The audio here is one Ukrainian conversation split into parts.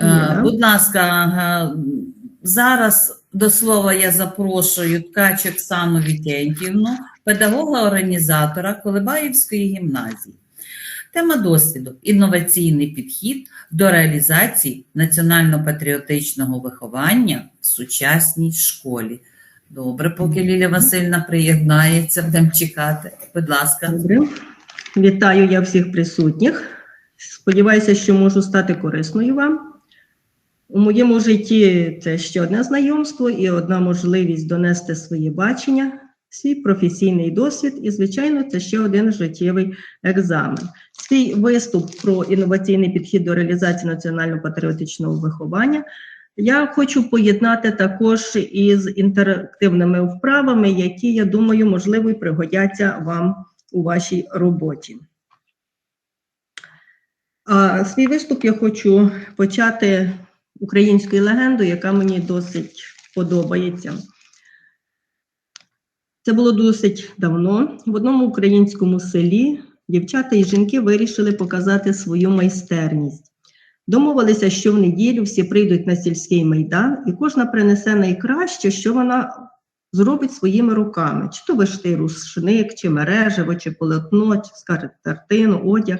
Е, Будь ласка, зараз до слова я запрошую Ткач Оксану Вітєнтівну, педагога-організатора Колебаївської гімназії. Тема досвіду інноваційний підхід до реалізації національно-патріотичного виховання в сучасній школі. Добре, поки Лілія Васильівна приєднається, будемо чекати. Будь ласка. Добре. Вітаю я всіх присутніх. Сподіваюся, що можу стати корисною вам. У моєму житті це ще одне знайомство і одна можливість донести своє бачення, свій професійний досвід, і, звичайно, це ще один життєвий екзамен. Свій виступ про інноваційний підхід до реалізації національно-патріотичного виховання я хочу поєднати також із інтерактивними вправами, які, я думаю, можливо, і пригодяться вам у вашій роботі. А свій виступ я хочу почати українською легендою, яка мені досить подобається. Це було досить давно. В одному українському селі дівчата і жінки вирішили показати свою майстерність. Домовилися, що в неділю всі прийдуть на сільський майдан, і кожна принесе найкраще, що вона зробить своїми руками: чи то вишти рушник, чи мережево, чи полотно, чи скатертину, одяг.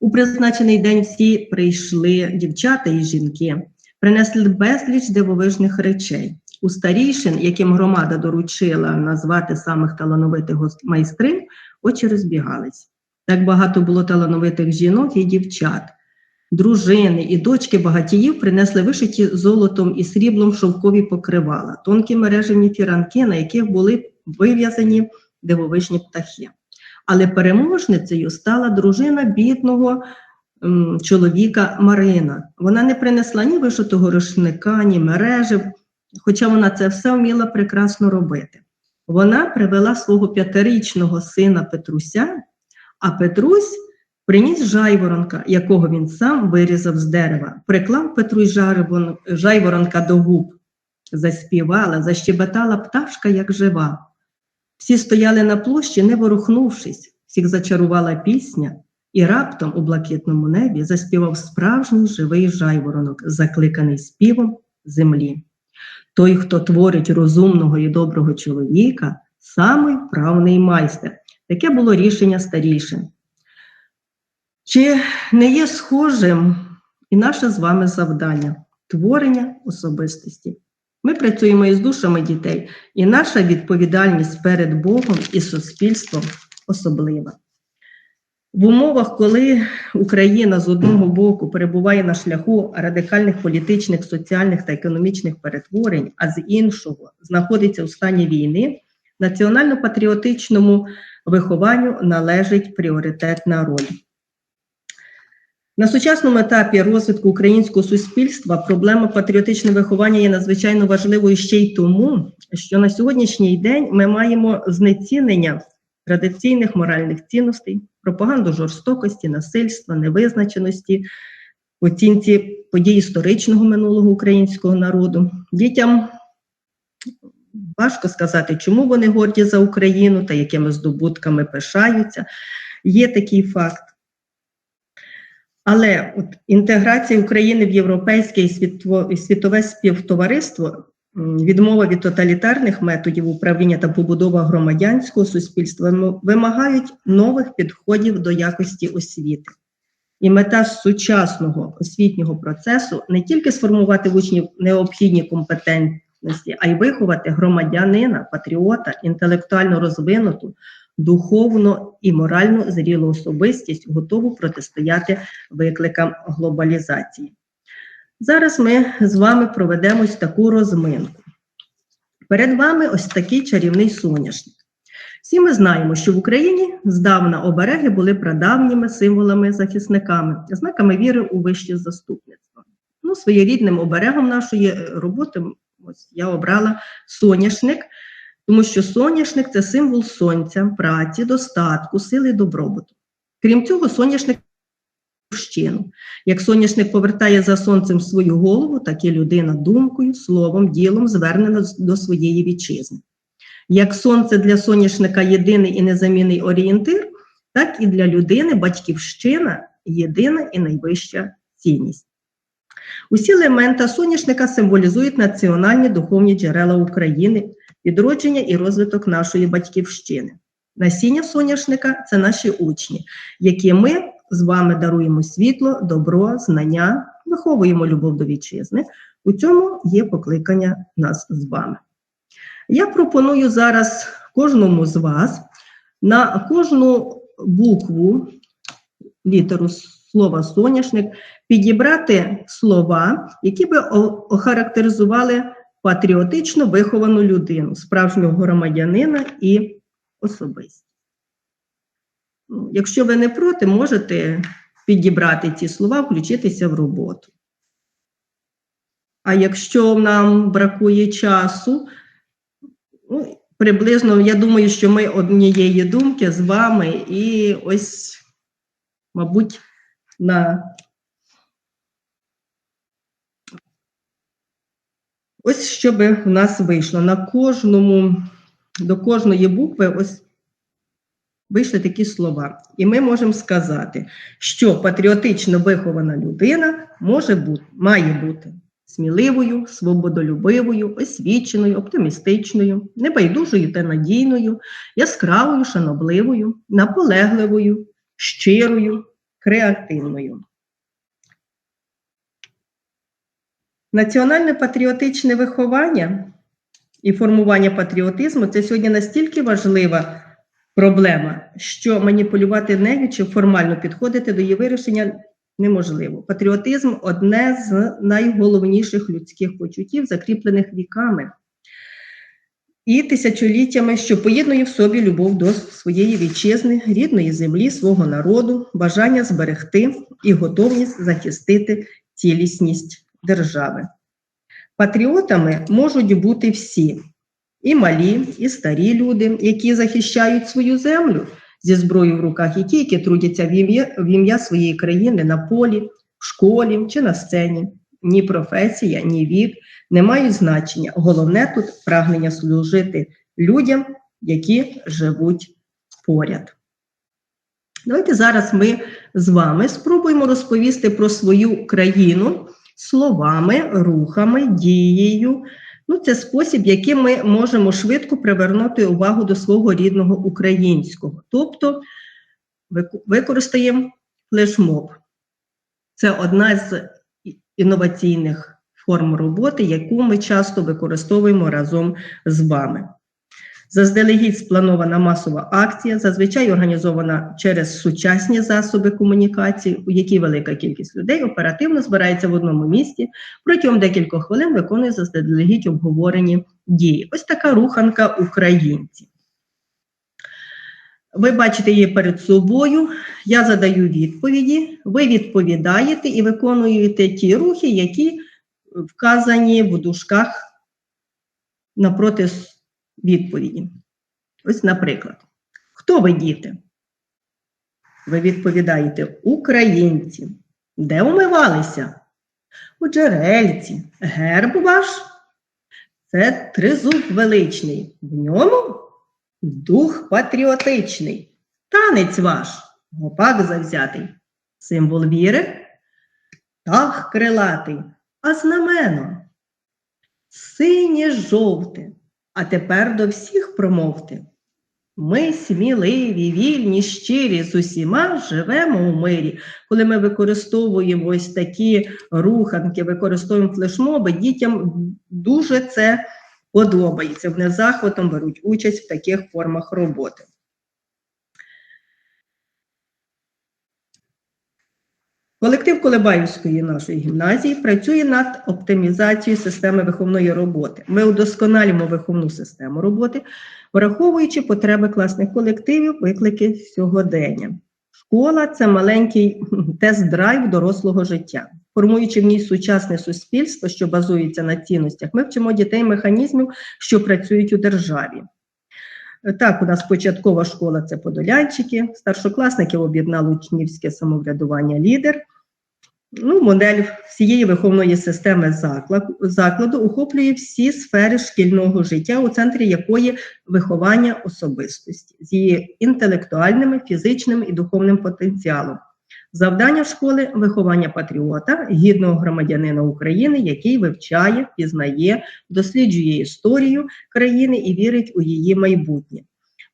У призначений день всі прийшли дівчата і жінки, принесли безліч дивовижних речей. У старішин, яким громада доручила назвати самих талановитих майстрин, очі розбігались. Так багато було талановитих жінок і дівчат. Дружини і дочки багатіїв принесли вишиті золотом і сріблом шовкові покривала, тонкі мережевні фіранки, на яких були вив'язані дивовижні птахи. Але переможницею стала дружина бідного чоловіка Марина. Вона не принесла ні вишитого рушника, ні мережів, хоча вона це все вміла прекрасно робити. Вона привела свого п'ятирічного сина Петруся, а Петрусь приніс жайворонка, якого він сам вирізав з дерева. Приклав Петрусь жайворонка до губ, заспівала, защебетала пташка, як жива. Всі стояли на площі, не ворухнувшись, всіх зачарувала пісня, і раптом у блакитному небі заспівав справжній живий жайворонок, закликаний співом землі. Той, хто творить розумного і доброго чоловіка, самий правний майстер. Таке було рішення старішин. Чи не є схожим і наше з вами завдання творення особистості? Ми працюємо із душами дітей, і наша відповідальність перед Богом і суспільством особлива. В умовах, коли Україна з одного боку перебуває на шляху радикальних політичних, соціальних та економічних перетворень, а з іншого знаходиться у стані війни, національно-патріотичному вихованню належить пріоритетна роль. На сучасному етапі розвитку українського суспільства проблема патріотичного виховання є надзвичайно важливою ще й тому, що на сьогоднішній день ми маємо знецінення традиційних моральних цінностей, пропаганду жорстокості, насильства, невизначеності, оцінці подій історичного минулого українського народу. Дітям важко сказати, чому вони горді за Україну та якими здобутками пишаються. Є такий факт. Але от інтеграція України в європейське і світове співтовариство, відмова від тоталітарних методів управління та побудова громадянського суспільства вимагають нових підходів до якості освіти. І мета сучасного освітнього процесу не тільки сформувати в учнів необхідні компетентності, а й виховати громадянина, патріота, інтелектуально розвинуту, духовно і морально зрілу особистість, готову протистояти викликам глобалізації. Зараз ми з вами проведемо ось таку розминку. Перед вами ось такий чарівний соняшник. Всі ми знаємо, що в Україні здавна обереги були прадавніми символами захисниками, знаками віри у вище заступництво. Ну, своєрідним оберегом нашої роботи ось я обрала соняшник, тому що соняшник це символ сонця, праці, достатку, сили і добробуту. Крім цього, соняшник батьківщину. Як соняшник повертає за сонцем свою голову, так і людина думкою, словом, ділом звернена до своєї вітчизни. Як сонце для соняшника єдиний і незамінний орієнтир, так і для людини батьківщина єдина і найвища цінність. Усі елемента соняшника символізують національні духовні джерела України, відродження і розвиток нашої батьківщини. Насіння соняшника це наші учні, які ми з вами даруємо світло, добро, знання, виховуємо любов до вітчизни. У цьому є покликання нас з вами. Я пропоную зараз кожному з вас на кожну букву, літеру слова соняшник підібрати слова, які би охарактеризували патріотично виховану людину, справжнього громадянина і особистість. Ну, Якщо ви не проти, можете підібрати ці слова, включитися в роботу. А якщо нам бракує часу, ну, приблизно, я думаю, що ми однієї думки з вами, і ось, мабуть, на ось що би в нас вийшло. На кожному, до кожної букви ось вийшли такі слова. І ми можемо сказати, що патріотично вихована людина може бути, має бути сміливою, свободолюбивою, освіченою, оптимістичною, небайдужою та надійною, яскравою, шанобливою, наполегливою, щирою, креативною. Національне патріотичне виховання і формування патріотизму це сьогодні настільки важлива проблема, що маніпулювати нею чи формально підходити до її вирішення неможливо. Патріотизм одне з найголовніших людських почуттів, закріплених віками і тисячоліттями, що поєднує в собі любов до своєї вітчизни, рідної землі, свого народу, бажання зберегти і готовність захистити цілісність держави. Патріотами можуть бути всі, і малі, і старі люди, які захищають свою землю зі зброєю в руках, і ті, які трудяться в ім'я своєї країни на полі, в школі чи на сцені. Ні професія, ні вік не мають значення. Головне тут прагнення служити людям, які живуть поряд. Давайте зараз ми з вами спробуємо розповісти про свою країну словами, рухами, дією. Ну, це спосіб, яким ми можемо швидко привернути увагу до свого рідного українського. Тобто використаємо флешмоб. Це одна з інноваційних форм роботи, яку ми часто використовуємо разом з вами. Заздалегідь спланована масова акція, зазвичай організована через сучасні засоби комунікації, у якій велика кількість людей оперативно збирається в одному місці, протягом декількох хвилин виконує заздалегідь обговорені дії. Ось така руханка українців. Ви бачите її перед собою. Я задаю відповіді, ви відповідаєте і виконуєте ті рухи, які вказані в дужках напроти відповіді. Ось, наприклад, хто ви діти? Ви відповідаєте українці. Де умивалися? У джерельці. Герб ваш це тризуб величний. В ньому дух патріотичний. Танець ваш гопак завзятий. Символ віри птах крилатий, а знамено синє жовте. А тепер до всіх промовте. Ми сміливі, вільні, щирі, з усіма живемо у мирі. Коли ми використовуємо ось такі руханки, використовуємо флешмоби, дітям дуже це подобається. Вони захватом беруть участь в таких формах роботи. Колектив Колебаївської нашої гімназії працює над оптимізацією системи виховної роботи. Ми удосконалюємо виховну систему роботи, враховуючи потреби класних колективів, виклики сьогодення. Школа це маленький тест-драйв дорослого життя. Формуючи в ній сучасне суспільство, що базується на цінностях, ми вчимо дітей механізмів, що працюють у державі. Так, у нас початкова школа це подолянчики, старшокласників об'єднало учнівське самоврядування лідер. Ну, модель всієї виховної системи заклад- закладу охоплює всі сфери шкільного життя, у центрі якої виховання особистості з її інтелектуальним, фізичним і духовним потенціалом, Завдання школи виховання патріота, гідного громадянина України, який вивчає, пізнає, досліджує історію країни і вірить у її майбутнє.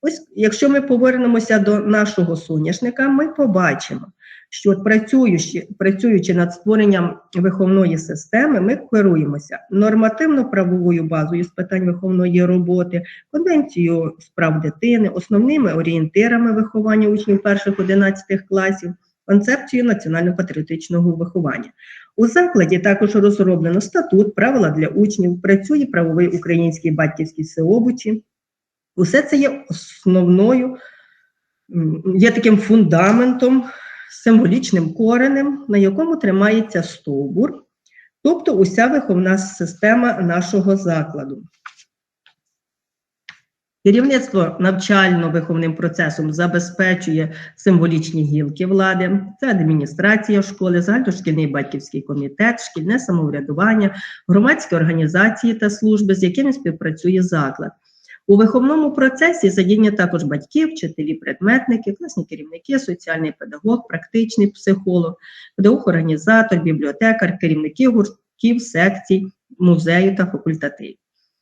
Ось, якщо ми повернемося до нашого соняшника, ми побачимо, що от працюючи, працюючи над створенням виховної системи, ми керуємося нормативно-правовою базою з питань виховної роботи, конвенцією з прав дитини, основними орієнтирами виховання учнів перших 11 класів, концепцією національно-патріотичного виховання. У закладі також розроблено статут, правила для учнів, працює правовий український батьківський всеобучі. Усе це є основною, є таким фундаментом, символічним коренем, на якому тримається стовбур, тобто уся виховна система нашого закладу. Керівництво навчально-виховним процесом забезпечує символічні гілки влади, це адміністрація школи, загальношкільний батьківський комітет, шкільне самоврядування, громадські організації та служби, з якими співпрацює заклад. У виховному процесі задіяні також батьки, вчителі, предметники, класні керівники, соціальний педагог, практичний психолог, педагог-організатор, бібліотекар, керівники гуртків, секцій, музею та факультативів.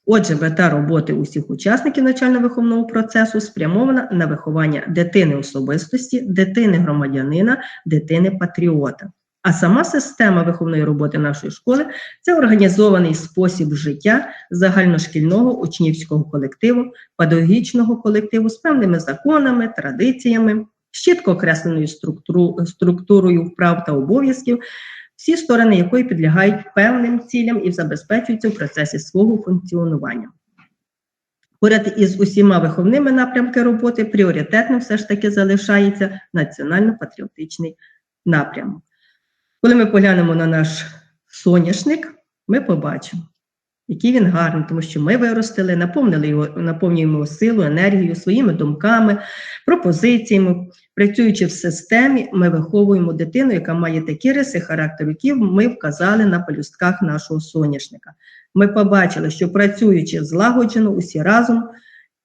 Отже, мета роботи усіх учасників навчально-виховного процесу спрямована на виховання дитини особистості, дитини громадянина, дитини патріота. А сама система виховної роботи нашої школи це організований спосіб життя загальношкільного учнівського колективу, педагогічного колективу з певними законами, традиціями, з чітко окресленою структурою вправ та обов'язків, всі сторони якої підлягають певним цілям і забезпечуються в процесі свого функціонування. Поряд із усіма виховними напрямки роботи пріоритетним все ж таки залишається національно-патріотичний напрямок. Коли ми поглянемо на наш соняшник, ми побачимо, який він гарний, тому що ми виростили, наповнили його, наповнюємо його силу, енергію своїми думками, пропозиціями. Працюючи в системі, ми виховуємо дитину, яка має такі риси характеру, які ми вказали на пелюстках нашого соняшника. Ми побачили, що працюючи злагоджено усі разом,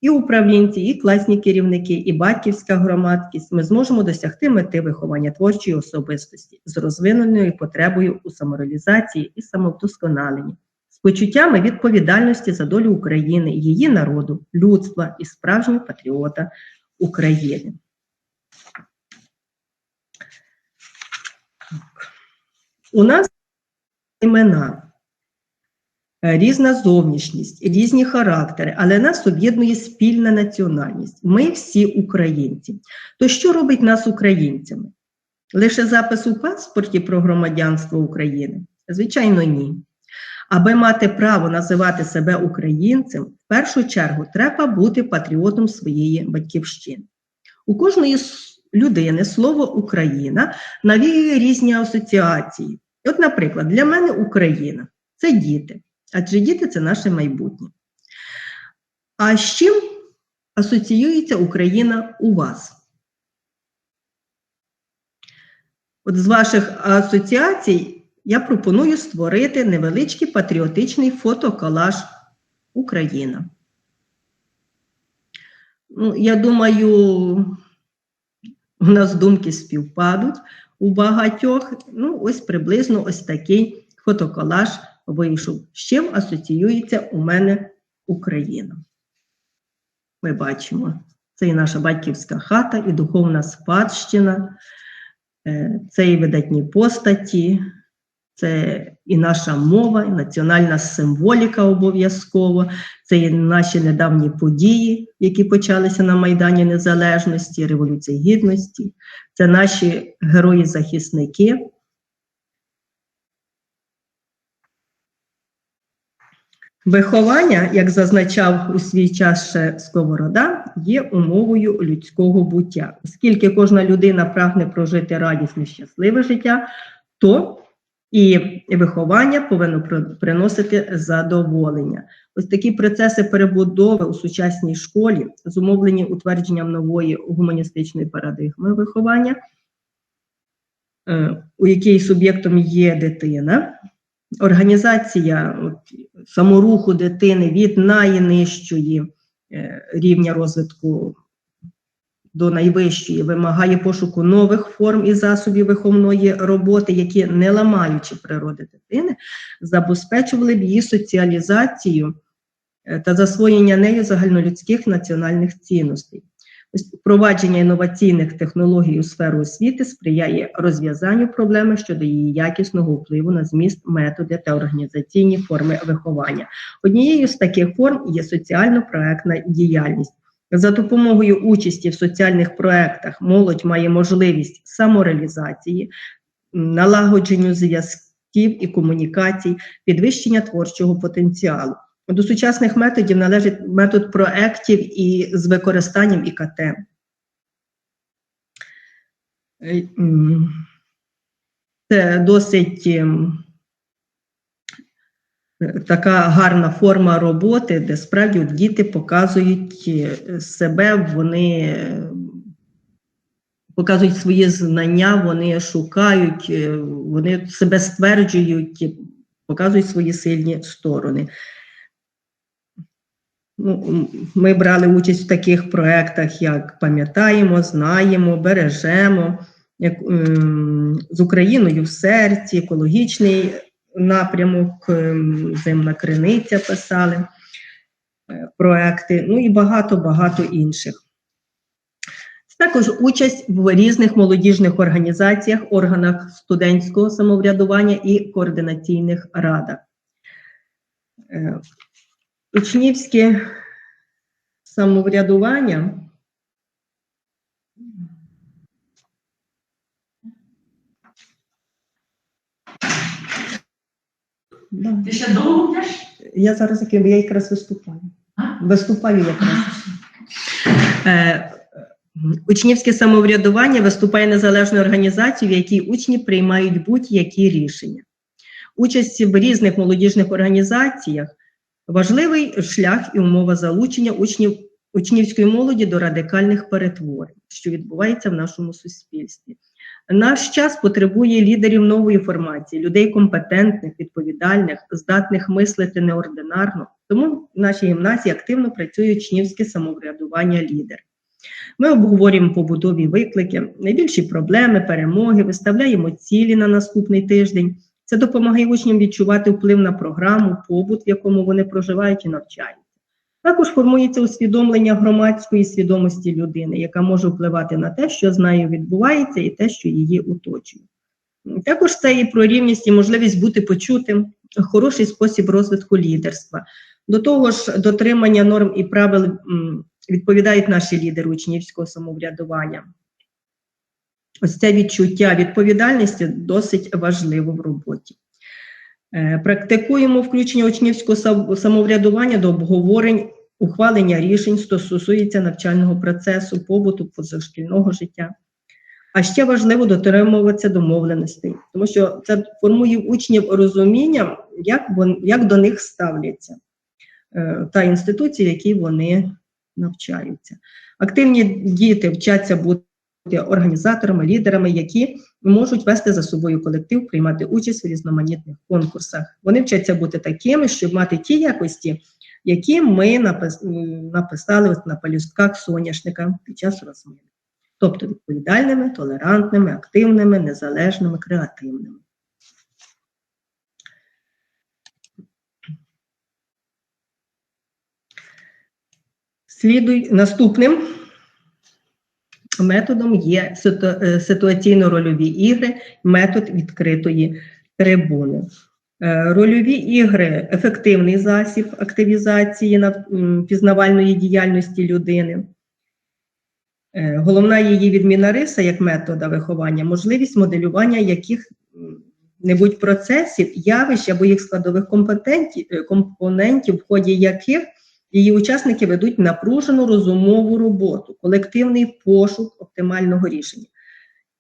і управлінці, і класні керівники, і батьківська громадськість, ми зможемо досягти мети виховання творчої особистості з розвиненою потребою у самореалізації і самовдосконаленні, з почуттями відповідальності за долю України, її народу, людства і справжнього патріота України. У нас імена, різна зовнішність, різні характери, але нас об'єднує спільна національність. Ми всі українці. То що робить нас українцями? Лише запис у паспорті про громадянство України? Звичайно, ні. Аби мати право називати себе українцем, в першу чергу треба бути патріотом своєї батьківщини. У кожної людини слово Україна навіює різні асоціації. От, наприклад, для мене Україна це діти, адже діти це наше майбутнє. А з чим асоціюється Україна у вас? От з ваших асоціацій я пропоную створити невеличкий патріотичний фотоколаж Україна. Ну, я думаю, у нас думки співпадуть у багатьох. Ну, ось приблизно ось такий фотоколаж вийшов. З чим асоціюється у мене Україна? Ми бачимо, це і наша батьківська хата, і духовна спадщина, е, це і видатні постаті, це і наша мова, і національна символіка обов'язково, це і наші недавні події, які почалися на Майдані Незалежності, Революції Гідності, це наші герої-захисники. Виховання, як зазначав у свій час ще Сковорода, є умовою людського буття. Оскільки кожна людина прагне прожити радісне, щасливе життя, то і виховання повинно приносити задоволення. Ось такі процеси перебудови у сучасній школі, зумовлені утвердженням нової гуманістичної парадигми виховання, е, у якій суб'єктом є дитина, організація от, саморуху дитини від найнижчої е, рівня розвитку до найвищої, вимагає пошуку нових форм і засобів виховної роботи, які, не ламаючи природи дитини, забезпечували б її соціалізацію е, та засвоєння нею загальнолюдських національних цінностей. Впровадження інноваційних технологій у сферу освіти сприяє розв'язанню проблеми щодо її якісного впливу на зміст, методи та організаційні форми виховання. Однією з таких форм є соціально-проектна діяльність. За допомогою участі в соціальних проектах молодь має можливість самореалізації, налагодженню зв'язків і комунікацій, підвищення творчого потенціалу. До сучасних методів належить метод проєктів і з використанням ІКТ. Е, Це досить ем, така гарна форма роботи, де справді діти показують е, себе, вони е, показують свої знання, вони шукають, вони себе стверджують, показують свої сильні сторони. Ну, ми брали участь в таких проєктах, як пам'ятаємо, знаємо, бережемо, як м, з Україною в серці, екологічний напрямок, ем, земна криниця писали е, проекти, ну і багато-багато інших. Також участь в різних молодіжних організаціях, органах студентського самоврядування і координаційних радах. Учнівське самоврядування. Да. Ти ще довго йдеш? Я зараз яким я якраз виступаю. А? Виступаю якраз. Е, Учнівське самоврядування виступає незалежною організацією, в якій учні приймають будь-які рішення. Участь в різних молодіжних організаціях важливий шлях і умова залучення учнів, учнівської молоді до радикальних перетворень, що відбувається в нашому суспільстві. Наш час потребує лідерів нової формації, людей компетентних, відповідальних, здатних мислити неординарно. Тому в нашій гімназії активно працює учнівське самоврядування лідер. Ми обговорюємо побудові виклики, найбільші проблеми, перемоги, виставляємо цілі на наступний тиждень. Це допомагає учням відчувати вплив на програму, побут, в якому вони проживають і навчаються. Також формується усвідомлення громадської свідомості людини, яка може впливати на те, що з нею відбувається, і те, що її оточує. Також це і про рівність і можливість бути почутим, хороший спосіб розвитку лідерства. До того ж, дотримання норм і правил відповідають наші лідери учнівського самоврядування. Ось це відчуття відповідальності досить важливо в роботі. Е, Практикуємо включення учнівського самоврядування до обговорень, ухвалення рішень, що стосується навчального процесу, побуту, позашкільного життя. А ще важливо дотримуватися домовленостей, тому що це формує учнів розуміння, як, як до них ставляться е, та інституції, в якій вони навчаються. Активні діти вчаться бути організаторами, лідерами, які можуть вести за собою колектив, приймати участь в різноманітних конкурсах. Вони вчаться бути такими, щоб мати ті якості, які ми напис- написали на пелюстках соняшника під час розмови. Тобто відповідальними, толерантними, активними, незалежними, креативними. Слідуй наступним методом є е, ситуаційно-рольові ігри, метод відкритої трибуни. Е, Рольові ігри ефективний засіб активізації нав- пізнавальної діяльності людини. Е, Головна її відмінна риса як метода виховання можливість моделювання яких-небудь процесів, явищ або їх складових компонентів, в ході яких Її учасники ведуть напружену розумову роботу, колективний пошук оптимального рішення,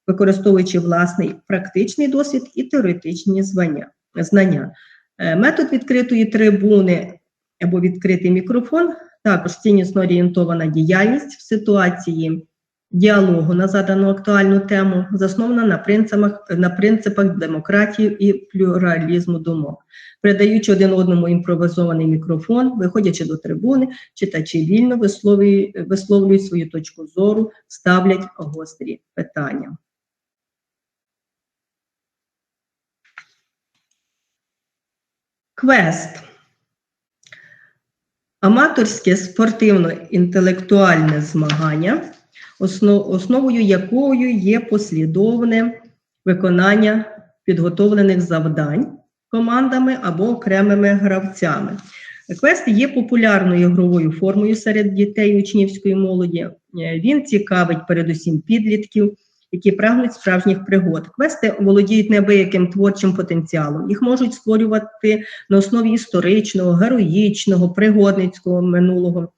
використовуючи власний практичний досвід і теоретичні звання, знання. Е, Метод відкритої трибуни або відкритий мікрофон також ціннісно орієнтована діяльність в ситуації діалогу на задану актуальну тему, заснована на принципах, на принципах демократії і плюралізму думок. Передаючи один одному імпровізований мікрофон, виходячи до трибуни, читачі вільно висловлюють, висловлюють свою точку зору, ставлять гострі питання. Квест. Аматорське спортивно-інтелектуальне змагання, основою якою є послідовне виконання підготовлених завдань командами або окремими гравцями. Квест є популярною ігровою формою серед дітей учнівської молоді. Е, Він цікавить передусім підлітків, які прагнуть справжніх пригод. Квести володіють неабияким творчим потенціалом. Їх можуть створювати на основі історичного, героїчного, пригодницького минулого.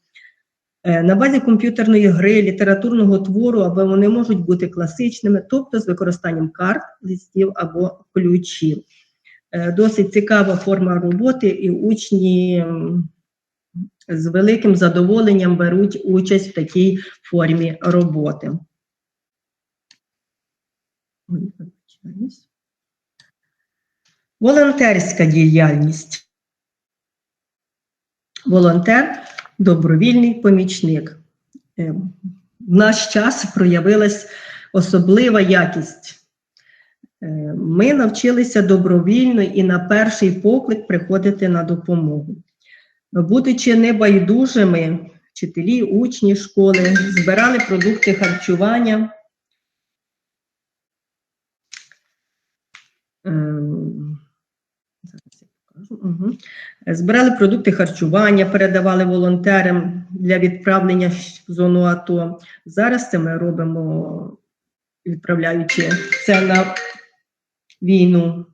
Е, На базі комп'ютерної гри, літературного твору, або вони можуть бути класичними, тобто з використанням карт, листів або ключів. Е, Досить цікава форма роботи, і учні з великим задоволенням беруть участь в такій формі роботи. Волонтерська діяльність. Волонтер добровільний помічник. Е, В наш час проявилась особлива якість. Е, Ми навчилися добровільно і на перший поклик приходити на допомогу. Будучи небайдужими, вчителі, учні школи збирали продукти харчування. Ем, Зараз я покажу. Збирали продукти харчування, передавали волонтерам для відправлення в зону АТО. Зараз це ми робимо, відправляючи це на війну.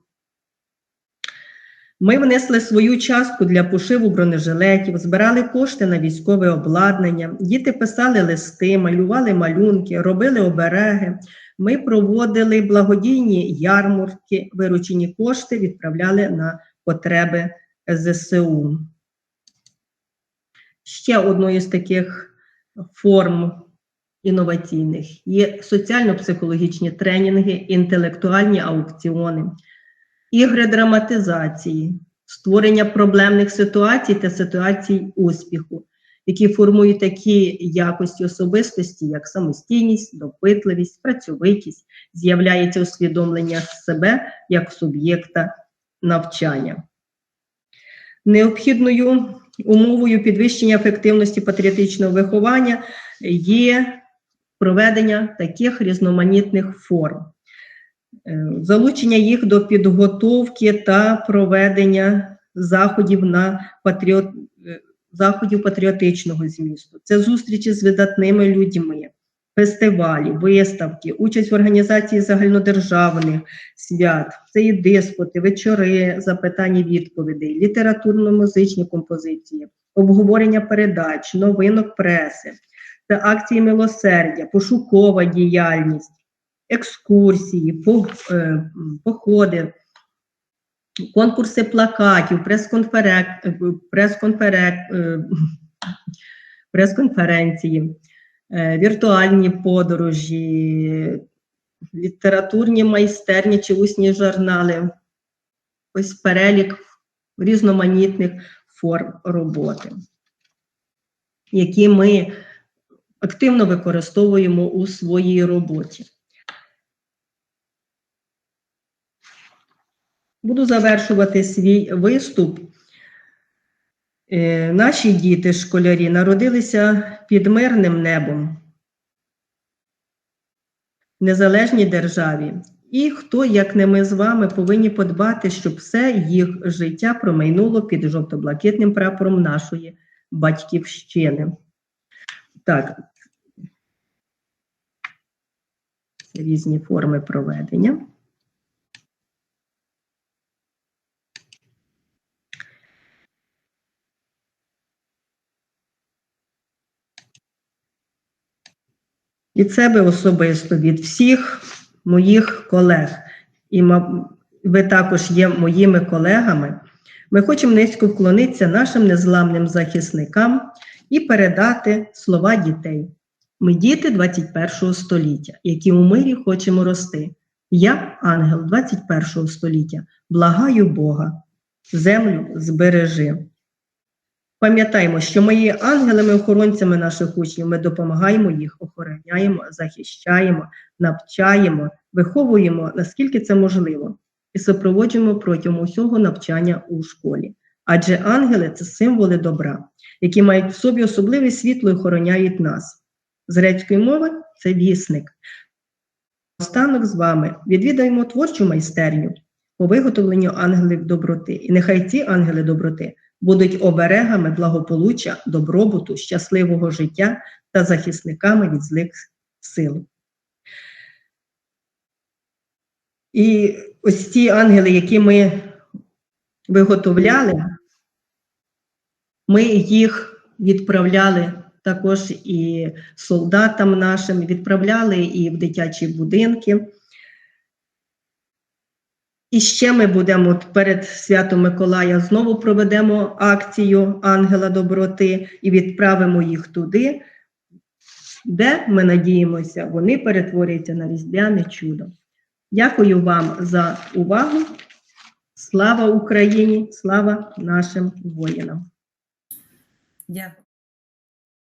Ми внесли свою частку для пошиву бронежилетів, збирали кошти на військове обладнання. Діти писали листи, малювали малюнки, робили обереги. Ми проводили благодійні ярмарки, виручені кошти відправляли на потреби ЗСУ. Ще одною з таких форм інноваційних є соціально-психологічні тренінги, інтелектуальні аукціони, ігри драматизації, створення проблемних ситуацій та ситуацій успіху, які формують такі якості особистості, як самостійність, допитливість, працьовитість, з'являється усвідомлення себе як суб'єкта навчання. Необхідною умовою підвищення ефективності патріотичного виховання є проведення таких різноманітних форм, Е, залучення їх до підготовки та проведення заходів на патріот... е, заходів патріотичного змісту. Це зустрічі з видатними людьми, фестивалі, виставки, участь в організації загальнодержавних свят, це і диспути, вечори, запитання відповідей, літературно-музичні композиції, обговорення передач, новинок преси, це акції милосердя, пошукова діяльність, екскурсії, е, походи, конкурси плакатів, е, е, прес-конференції, е, віртуальні подорожі, літературні майстерні чи усні журнали. Ось перелік різноманітних форм роботи, які ми активно використовуємо у своїй роботі. Буду завершувати свій виступ. Е, Наші діти, школярі, народилися під мирним небом в незалежній державі. І хто, як не ми з вами, повинні подбати, щоб все їх життя промайнуло під жовто-блакитним прапором нашої батьківщини. Так. Різні форми проведення. Від себе особисто, від всіх моїх колег, і ви також є моїми колегами. Ми хочемо низько вклонитися нашим незламним захисникам і передати слова дітей. Ми діти 21 століття, які у мирі хочемо рости. Я, ангел 21 століття, благаю Бога, землю збережи. Пам'ятаємо, що ми є ангелами-охоронцями наших учнів, ми допомагаємо їх, охороняємо, захищаємо, навчаємо, виховуємо, наскільки це можливо, і супроводжуємо протягом усього навчання у школі. Адже ангели це символи добра, які мають в собі особливе світло і охороняють нас. З грецької мови це вісник. Останок з вами відвідаємо творчу майстерню по виготовленню ангелів доброти. І нехай ці ангели доброти будуть оберегами благополуччя, добробуту, щасливого життя та захисниками від злих сил. І ось ці ангели, які ми виготовляли, ми їх відправляли також і солдатам нашим, відправляли і в дитячі будинки. І ще ми будемо перед святом Миколая знову проведемо акцію Ангела доброти і відправимо їх туди, де ми надіємося, вони перетворяться на різдвяне чудо. Дякую вам за увагу. Слава Україні! Слава нашим воїнам! Дякую.